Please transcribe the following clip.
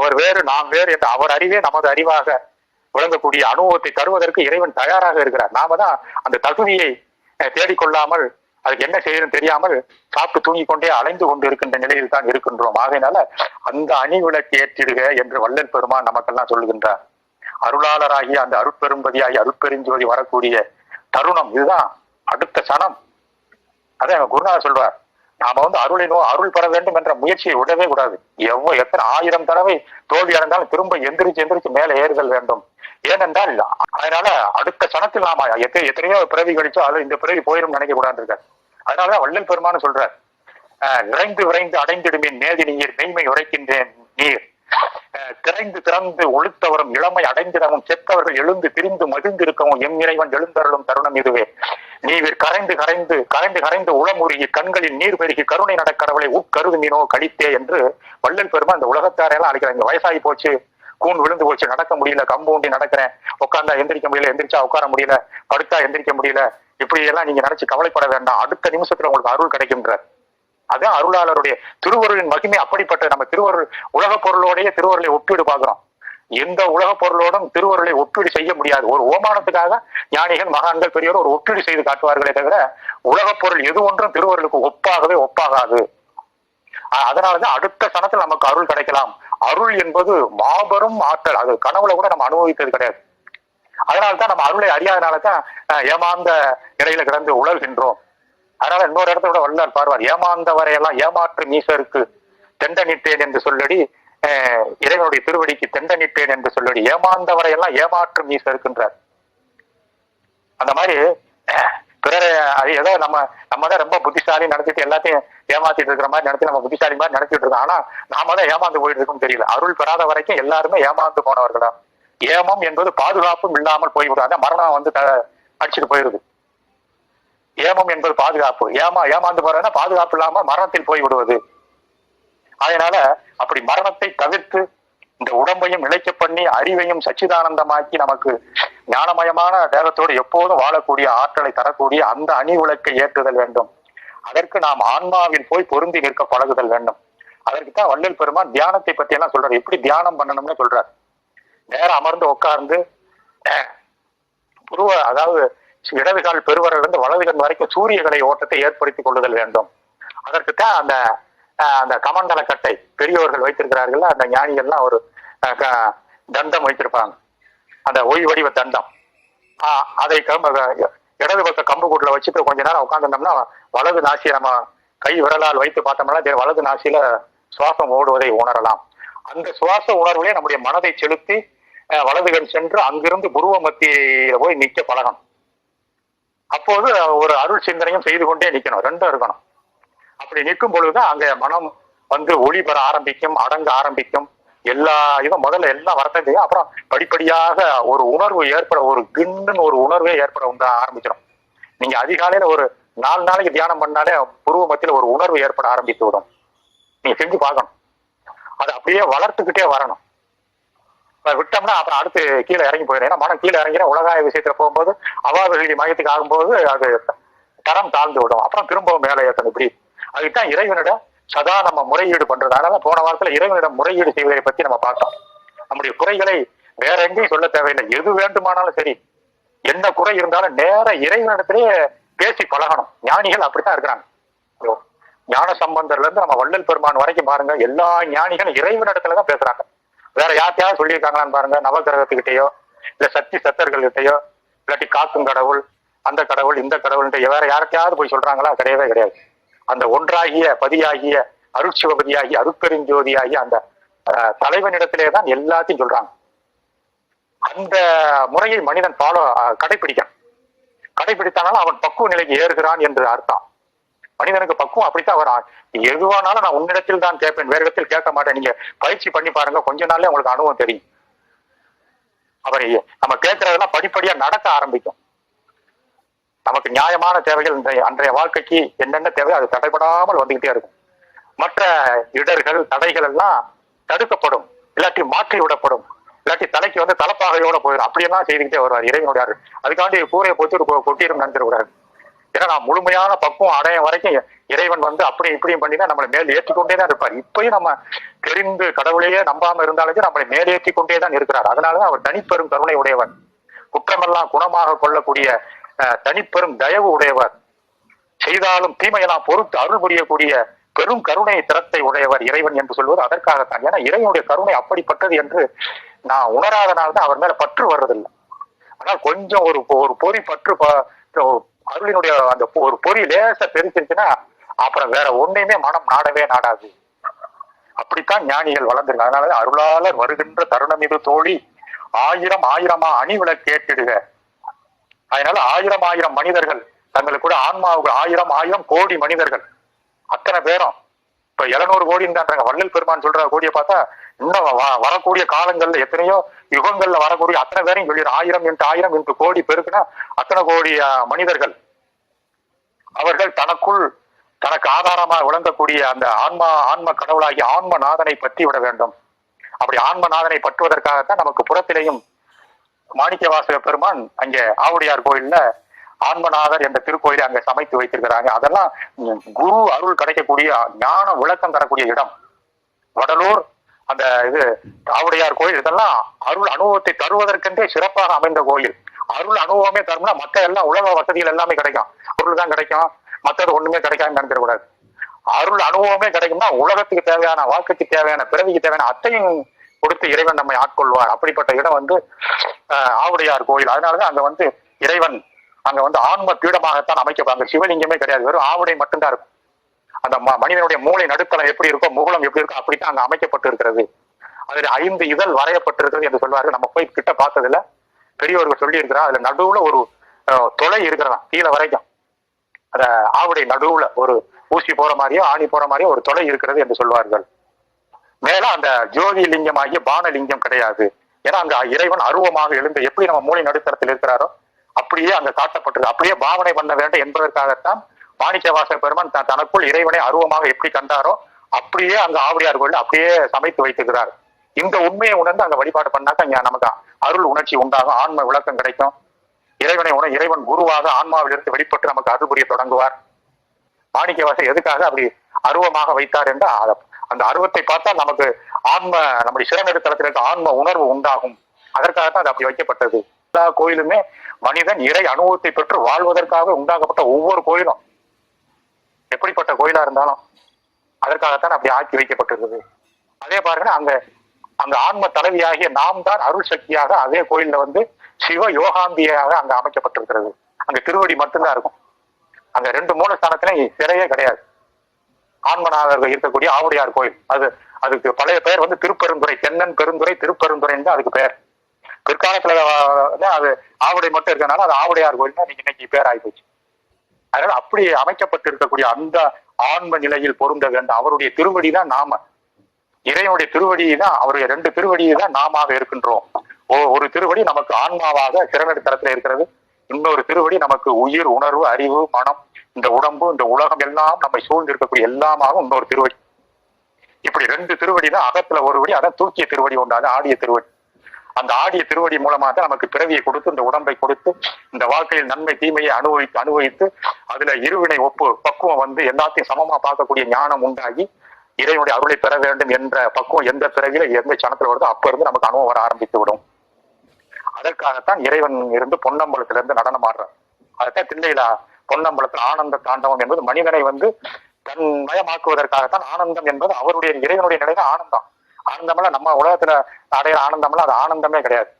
அவர் வேறு நாம் வேறு என்று அவர் அறிவே நமது அறிவாக விளங்கக்கூடிய அனுபவத்தை தருவதற்கு இறைவன் தயாராக இருக்கிறார். நாம தான் அந்த தகுதியை தேடிக்கொள்ளாமல் அதுக்கு என்ன செய்யணும் தெரியாமல் சாப்பிட்டு தூங்கி கொண்டே அலைந்து கொண்டு இருக்கின்ற நிலையில் தான் இருக்கின்றோம். ஆகையினால அந்த அணி விளக்கு ஏற்றிடுக என்று வல்லல் பெருமான் நமக்கெல்லாம் சொல்லுகின்றார். அருளாளராகி அந்த அருட்பெரும்பதியாகி அருட்பெருஞ்சோதி வரக்கூடிய தருணம் இதுதான். அடுத்த சனம். அதான் குருநாதர் சொல்றார் நாம வந்து அருளினோ அருள் பெற வேண்டும் என்ற முயற்சியை விடவே கூடாது. எவ்வளவு எத்தனை ஆயிரம் தடவை தோல்வி அடைந்தாலும் திரும்ப எந்திரிச்சு எந்திரிச்சு மேலே ஏறுதல் வேண்டும். ஏனென்றால் அதனால அடுத்த சனத்தில் நாம எத்தனை எத்தனையோ பிறவி கழிச்சோ அது இந்த பிறவி போயிடும் நினைக்க கூடாது இருக்காரு அதனாலதான் வள்ளல் பெருமான்னு சொல்றார். விரைந்து விரைந்து அடைந்திடுமேன் மேதி நீர் மெய்மை உரைக்கின்றேன் நீர். அஹ், திரைந்து திறந்து ஒழுத்தவரும் இளமை அடைந்திடவும் செத்தவர்கள் எழுந்து திரிந்து மகிழ்ந்திருக்கவும் எம் இறைவன் எழுந்தருளும் தருணம் இதுவே. நீவிர் கரைந்து கரைந்து கரைந்து கரைந்து உளமுருகி கண்களில் நீர் பெருகி கருணை நடக்கடவுளை உட்கருதுமினோ கழித்தே என்று வள்ளல் பெருமா இந்த உலகத்தாரையெல்லாம் அழைக்கிறாங்க வயசாகி போச்சு கூன் விழுந்து போச்சு நடக்க முடியல கம்பு ஊண்டி நடக்கிறேன். உட்கார்ந்தா எந்திரிக்க முடியல எந்திரிச்சா உட்கார முடியல படுத்தா எந்திரிக்க முடியல இப்படி எல்லாம் நீங்க நினைச்சு கவலைப்பட வேண்டாம். அடுத்த நிமிஷத்துல உங்களுக்கு அருள் கிடைக்கின்றார் அதான் அருளாளருடைய திருவருளின் மகிமை அப்படிப்பட்ட நம்ம திருவருள் உலக பொருளோடைய திருவருளை ஒப்பீடு பார்க்கிறோம். எந்த உலக பொருளோடும் திருவருளை ஒப்பீடு செய்ய முடியாது. ஒரு ஓமானத்துக்காக ஞானிகள் மகான்கள் பெரியோர் ஒரு ஒப்பீடு செய்து காட்டுவார்களே தவிர உலக பொருள் எது ஒன்றும் திருவருளுக்கு ஒப்பாகவே ஒப்பாகாது. அதனாலதான் அடுத்த சனத்தில் நமக்கு அருள் கிடைக்கலாம். அருள் என்பது மாபெரும் ஆற்றல். அது கனவுல கூட நம்ம அனுபவித்தது கிடையாது. அதனால்தான் நம்ம அருளை அறியாதனாலதான் ஏமாந்த நிலையில கிடந்து உழல்கின்றோம். அதனால இன்னொரு இடத்துல கூட வல்லார் பார்வார் ஏமாந்தவரையெல்லாம் ஏமாற்று மீசருக்கு தெண்டனிட்டேன் என்று சொல்லடி இறைவனுடைய திருவடிக்கு தண்டனிப்பேன் என்று சொல்லவிட ஏமாந்தவரை எல்லாம் ஏமாற்றும் நீ மீசருக்குன்றார் அந்த மாதிரி பிறர் அது ஏதோ நம்ம நம்ம தான் ரொம்ப புத்திசாலி நடத்திட்டு எல்லாத்தையும் ஏமாத்திட்டு இருக்கிற மாதிரி நடத்தி நம்ம புத்திசாலி மாதிரி நடத்திட்டு இருக்கோம். ஆனா நாம தான் ஏமாந்து போயிட்டு இருக்கோம் தெரியல. அருள் பெறாத வரைக்கும் எல்லாருமே ஏமாந்து போனவர்களா? ஏமம் என்பது பாதுகாப்பும் இல்லாமல் போய்விடும். அதான் மரணம் வந்து த- அடிச்சுட்டு போயிருது. ஏமம் என்பது பாதுகாப்பு. ஏமா ஏமாந்து போறதுன்னா பாதுகாப்பு இல்லாம மரணத்தில் போய் விடுவது அதனால அப்படி மரணத்தை தவிர்த்து இந்த உடம்பையும் இழைக்க பண்ணி அறிவையும் சச்சிதானந்தமாக்கி நமக்கு ஞானமயமான தேகத்தோடு எப்போதும் வாழக்கூடிய ஆற்றலை தரக்கூடிய அந்த அணி உலக்கை ஏற்றுதல் வேண்டும். அதற்கு நாம் ஆன்மாவில் போய் பொருந்தி நிற்க பழகுதல் வேண்டும். அதற்கு தான் வள்ளல் பெருமான் தியானத்தை பத்தி எல்லாம் சொல்றாரு. எப்படி தியானம் பண்ணணும்னு சொல்றார். நேரம் அமர்ந்து உட்கார்ந்து அஹ், புருவ அதாவது இடதுகால் பெருவரிலிருந்து இருந்து வரைக்கும் சூரியகளை ஓட்டத்தை ஏற்படுத்திக் கொள்ளுதல் வேண்டும். அதற்குத்தான் அந்த அந்த கமண்டல கட்டை பெரியவர்கள் வைத்திருக்கிறார்கள் அந்த ஞானிகள்லாம் ஒரு தண்டம் வைத்திருப்பாங்க. அந்த ஒய் வடிவ தண்டம். ஆஹ், அதை கம்ப இடது பக்க கம்பு கூட்டுல வச்சுட்டு கொஞ்ச நேரம் உட்காந்துருந்தோம்னா வலது நாசியை நம்ம கை விரலால் வைத்து பார்த்தோம்னா வலது நாசியில சுவாசம் ஓடுவதை உணரலாம். அந்த சுவாச உணர்வுலே நம்முடைய மனதை செலுத்தி அஹ், வலதுகண் சென்று அங்கிருந்து புருவ மத்தியில போய் நிற்க பழகணும். அப்போது ஒரு அருள் சிந்தனையும் செய்து கொண்டே நிற்கணும் ரெண்டும் இருக்கணும். அப்படி நிற்கும் பொழுதுதான் அங்க மனம் வந்து ஒளி பெற ஆரம்பிக்கும் அடங்க ஆரம்பிக்கும். எல்லா இதுவும் முதல்ல எல்லாம் வரத்தையும் அப்புறம் படிப்படியாக ஒரு உணர்வு ஏற்பட ஒரு கிண்ணுன்னு ஒரு உணர்வே ஏற்பட உண்டா ஆரம்பிச்சிடும். நீங்க அதிகாலையில ஒரு நாலு நாளைக்கு தியானம் பண்ணாலே புருவ மத்தியில ஒரு உணர்வு ஏற்பட ஆரம்பித்து விடும். நீங்க செஞ்சு பார்க்கணும். அது அப்படியே வளர்த்துக்கிட்டே வரணும். விட்டோம்னா அப்புறம் அடுத்து கீழே இறங்கி போயிடும். ஏன்னா மனம் கீழே இறங்கினா உலகாய விஷயத்துல போகும்போது அவாதகிரி மையத்துக்கு ஆகும்போது அது தரம் தாழ்ந்து விடும். அப்புறம் திரும்பவும் மேலே ஏற்றணும். இப்படி அதுதான் இறைவனிடம் சதா நம்ம முறையீடு பண்றது. அதனால போன வாரத்துல இறைவனிடம் முறையீடு செய்வதை பத்தி நம்ம பார்த்தோம். நம்முடைய குறைகளை வேற எங்கேயும் சொல்ல தேவையில்லை. எது வேண்டுமானாலும் சரி என்ன குறை இருந்தாலும் நேர இறைவனிடத்திலே பேசி பழகணும். ஞானிகள் அப்படித்தான் இருக்கிறாங்க. ஞான சம்பந்தர்ல இருந்து நம்ம வள்ளல் பெருமான் வரைக்கும் பாருங்க எல்லா ஞானிகளும் இறைவனிடத்துல தான் பேசுறாங்க. வேற யார்த்தையாவது சொல்லியிருக்காங்களான்னு பாருங்க நவகிரகத்துக்கிட்டேயோ இல்ல சக்தி சத்தர்கள்கிட்டயோ இல்லாட்டி காக்கும் கடவுள் அந்த கடவுள் இந்த கடவுள் வேற யார்கிட்டயாவது போய் சொல்றாங்களா? கிடையவே கிடையாது. அந்த ஒன்றாகிய பதியாகிய அருட்சிவபதியாகி அருட்பெருஞ்சோதியாகி அந்த அஹ், தலைவனிடத்திலே தான் எல்லாத்தையும் சொல்றாங்க. அந்த முறையை மனிதன் பாலோ கடைபிடிக்கணும் கடைபிடித்தானாலும் அவன் பக்குவ நிலைக்கு ஏறுகிறான் என்று அர்த்தம். மனிதனுக்கு பக்குவம் அப்படித்தான் வரான் எதுவானாலும் நான் உன்னிடத்தில் தான் கேட்பேன் வேற இடத்தில் கேட்க மாட்டேன். நீங்க பயிற்சி பண்ணி பாருங்க கொஞ்ச நாள்ல உங்களுக்கு அனுபவம் தெரியும். அவரை நம்ம கேட்கறதெல்லாம் படிப்படியா நடக்க ஆரம்பிக்கும். நமக்கு நியாயமான தேவைகள் இன்றைய அன்றைய வாழ்க்கைக்கு என்னென்ன தேவை அது தடைபடாமல் வந்துகிட்டே இருக்கும். மற்ற இடர்கள் தடைகள் எல்லாம் தடுக்கப்படும். இல்லாட்டி மாற்றி விடப்படும். இல்லாட்டி தலைக்கு வந்து தலைப்பாகையோட போயிடும். அப்படியெல்லாம் செய்துக்கிட்டே வருவார் இறைவனுடைய அதுக்காண்டி கூரையை பொத்து கொட்டிடும் நினைச்சிடக்கூடாது ஏன்னா நான் முழுமையான பக்குவம் அடையும் வரைக்கும் இறைவன் வந்து அப்படி இப்படியும் பண்ணி தான் நம்மளை மேல் ஏற்றிக்கொண்டே தான் இருப்பார். இப்பயும் நம்ம தெரிந்து கடவுளையே நம்பாம இருந்தாலும் நம்மளை மேலேற்றி கொண்டே தான் இருக்கிறார். அதனாலதான் அவர் தனிப்பெரும் கருணை உடையவன். குற்றமெல்லாம் குணமாக கொள்ளக்கூடிய தனிப்பெரும் தயவு உடையவர். செய்தாலும் தீமையெல்லாம் பொறுத்து அருள் புரியக்கூடிய பெரும் கருணை திறத்தை உடையவர் இறைவன் என்று சொல்வது அதற்காகத்தான். ஏன்னா இறைவனுடைய கருணை அப்படிப்பட்டது என்று நான் உணராதனால தான் அவர் மேல பற்று வர்றதில்லை. ஆனால் கொஞ்சம் ஒரு ஒரு பொறி பற்று ப- அருளினுடைய அந்த பொ- ஒரு பொறி லேச பெருக்கிருச்சுன்னா அப்புறம் வேற ஒண்ணுமே மனம் நாடவே நாடாது. அப்படித்தான் ஞானிகள் வளர்ந்துருங்க அதனால அருளாளர் வருகின்ற தருணம் இது தோழி. ஆயிரம் ஆயிரமா அணி விளக்கேற்றிடுக அதனால ஆயிரம் ஆயிரம் மனிதர்கள் தங்களுக்கு கூட ஆன்மாவுக்கு ஆயிரம் ஆயிரம் கோடி மனிதர்கள். அத்தனை பேரும். இப்ப எழுநூறு கோடின்றாங்க வள்ளல் பெருமான் சொல்ற கோடியை பார்த்தா இன்னும் வரக்கூடிய காலங்கள்ல எத்தனையோ யுகங்கள்ல வரக்கூடிய அத்தனை பேரையும் சொல்லிடு. ஆயிரம் என்று ஆயிரம் என்று கோடி பெருக்குன்னா அத்தனை கோடி மனிதர்கள். அவர்கள் தனக்குள் தனக்கு ஆதாரமாக விளங்கக்கூடிய அந்த ஆன்மா ஆன்ம கடவுளாகிய ஆன்ம நாதனை பற்றி விட வேண்டும். அப்படி ஆன்ம நாதனை பற்றுவதற்காகத்தான் நமக்கு புறத்திலேயும் மாணிக்க வாசக பெருமான் அங்கே ஆவுடையார் கோயில்ல ஆன்மநாதர் என்ற திருக்கோயிலை அங்க சமைத்து வைத்திருக்கிறாங்க. அதெல்லாம் குரு அருள் கிடைக்கக்கூடிய ஞான விளக்கம் தரக்கூடிய இடம். வடலூர் அந்த இது ஆவுடையார் கோயில் இதெல்லாம் அருள் அனுபவத்தை தருவதற்கென்றே சிறப்பாக அமைந்த கோயில். அருள் அனுபவமே தரும்னா மக்கள் எல்லாம் உலக வசதிகள் எல்லாமே கிடைக்கும். அருள் தான் கிடைக்கும். மற்றது ஒண்ணுமே கிடைக்காம நினைச்சிடக்கூடாது அருள் அனுபவமே கிடைக்கும்னா உலகத்துக்கு தேவையான வாழ்க்கைக்கு தேவையான பிறவிக்கு தேவையான அத்தையும் கொடுத்து இறைவன் நம்மை ஆட்கொள்வார். அப்படிப்பட்ட இடம் வந்து ஆஹ், ஆவுடையார் கோயில். அதனாலதான் அங்க வந்து இறைவன் அங்க வந்து ஆன்ம பீடமாகத்தான் அமைக்கப்படும். அங்க சிவலிங்கமே கிடையாது. வெறும் ஆவுடை மட்டும்தான் இருக்கும். அந்த ம- மனிதனுடைய மூளை நடுத்தளம் எப்படி இருக்கோ முகுளம் எப்படி இருக்கோ அப்படித்தான் அங்க அமைக்கப்பட்டு இருக்கிறது அதில் ஐந்து இதழ் வரையப்பட்டிருக்கிறது என்று சொல்வார்கள். நம்ம போய் கிட்ட பார்த்ததுல பெரியவர்கள் சொல்லி இருக்கிறா அதுல நடுவுல ஒரு தொலை துளை இருக்கிறதா கீழே வரைக்கும். அத ஆவுடை நடுவுல ஒரு ஊசி போற மாதிரியோ ஆணி போற மாதிரியோ ஒரு தொலை இருக்கிறது என்று சொல்வார்கள். மேல அந்த ஜோதி லிங்கம் ஆகிய பானலிங்கம் கிடையாது. ஏன்னா அங்க இறைவன் அருவமாக எழுந்து எப்படி நம்ம மூளை நடுத்தரத்தில் இருக்கிறாரோ அப்படியே அங்க காட்டப்பட்டிருக்கு அப்படியே பாவனை பண்ண வேண்டும் என்பதற்காகத்தான் மாணிக்க பெருமான் த- தனக்குள் இறைவனை அருவமாக எப்படி கண்டாரோ அப்படியே அங்க ஆவுடையார் கோயில் அப்படியே சமைத்து வைத்துக்கிறார் இந்த உண்மையை உணர்ந்து அங்க வழிபாடு பண்ணாக்க இங்க நமக்கு அருள் உணர்ச்சி உண்டாகும் ஆன்ம விளக்கம் கிடைக்கும். இறைவனை உணர் இறைவன் குருவாக ஆன்மாவிலிருந்து வெளிப்பட்டு நமக்கு அருள் புரிய தொடங்குவார். மாணிக்கவாசர் எதுக்காக அப்படி அருவமாக வைத்தார் என்று அந்த அருவத்தை பார்த்தால் நமக்கு ஆன்ம நம்முடைய சிறநெடுத்தளத்தில் இருக்க ஆன்ம உணர்வு உண்டாகும். அதற்காகத்தான் அது அப்படி வைக்கப்பட்டது. எல்லா கோயிலுமே மனிதன் இறை அனுபவத்தை பெற்று வாழ்வதற்காக உண்டாக்கப்பட்ட ஒவ்வொரு கோயிலும். எப்படிப்பட்ட கோயிலா இருந்தாலும் அதற்காகத்தான் அப்படி ஆக்கி வைக்கப்பட்டிருக்குது அதே பாருங்க அங்க அங்க ஆன்ம தலைவியாகிய நாம் தான் அருள் சக்தியாக அதே கோயில்ல வந்து சிவ யோகாம்பியாக அங்க அமைக்கப்பட்டிருக்கிறது. அங்க திருவடி மட்டும்தான் இருக்கும். அங்க ரெண்டு மூலஸ்தானத்திலும் சிறையே கிடையாது. ஆன்மநாதர்கள் இருக்கக்கூடிய ஆவுடையார் கோயில். அது அதுக்கு பழைய பெயர் வந்து திருப்பெருந்துறை. தென்னன் பெருந்துறை திருப்பெருந்துறைன்னு தான் அதுக்கு பெயர். பிற்காலத்துல அது ஆவுடை மட்டும் இருக்கனால அது ஆவுடையார் கோயில் தான் இன்னைக்கு இன்னைக்கு பேர் போச்சு அதனால அப்படி அமைக்கப்பட்டு இருக்கக்கூடிய அந்த ஆன்ம நிலையில் பொருந்த வேண்டும் அவருடைய திருவடி தான் நாம. இறைவனுடைய திருவடி தான் அவருடைய ரெண்டு திருவடியை தான் நாமாக இருக்கின்றோம். ஓ- ஒரு திருவடி நமக்கு ஆன்மாவாக சிறநடு தரத்துல இருக்கிறது. இன்னொரு திருவடி நமக்கு உயிர் உணர்வு அறிவு மனம் இந்த உடம்பு இந்த உலகம் எல்லாம் நம்மை சூழ்ந்து இருக்கக்கூடிய எல்லாமாக இன்னொரு திருவடி. இப்படி ரெண்டு திருவடி தான் அகத்துல ஒரு வடி அதான் தூக்கிய திருவடி உண்டு ஆடிய திருவடி. அந்த ஆடிய திருவடி மூலமா தான் நமக்கு பிறவியை கொடுத்து இந்த உடம்பை கொடுத்து இந்த வாழ்க்கையில் நன்மை தீமையை அனுபவித்து அனுபவித்து அதுல இருவினை ஒப்பு பக்குவம் வந்து எல்லாத்தையும் சமமா பார்க்கக்கூடிய ஞானம் உண்டாகி இறைவனுடைய அருளை பெற வேண்டும் என்ற பக்குவம் எந்த பிறவியில எந்த சனத்துல வருதோ அப்ப இருந்து நமக்கு அனுபவம் வர ஆரம்பித்து விடும். அதற்காகத்தான் இறைவன் இருந்து பொன்னம்பலத்திலிருந்து நடனம் ஆடுறார் அதைத்தான் தில்லையில பொன்னம்பலத்தில் ஆனந்த தாண்டவம் என்பது மனிதனை வந்து தன் மயமாக்குவதற்காகத்தான் ஆனந்தம் என்பது அவருடைய இறைவனுடைய நிலை ஆனந்தம். ஆனந்தமெல்லாம் நம்ம உலகத்துல அடையிற ஆனந்தம்ல அது ஆனந்தமே கிடையாது.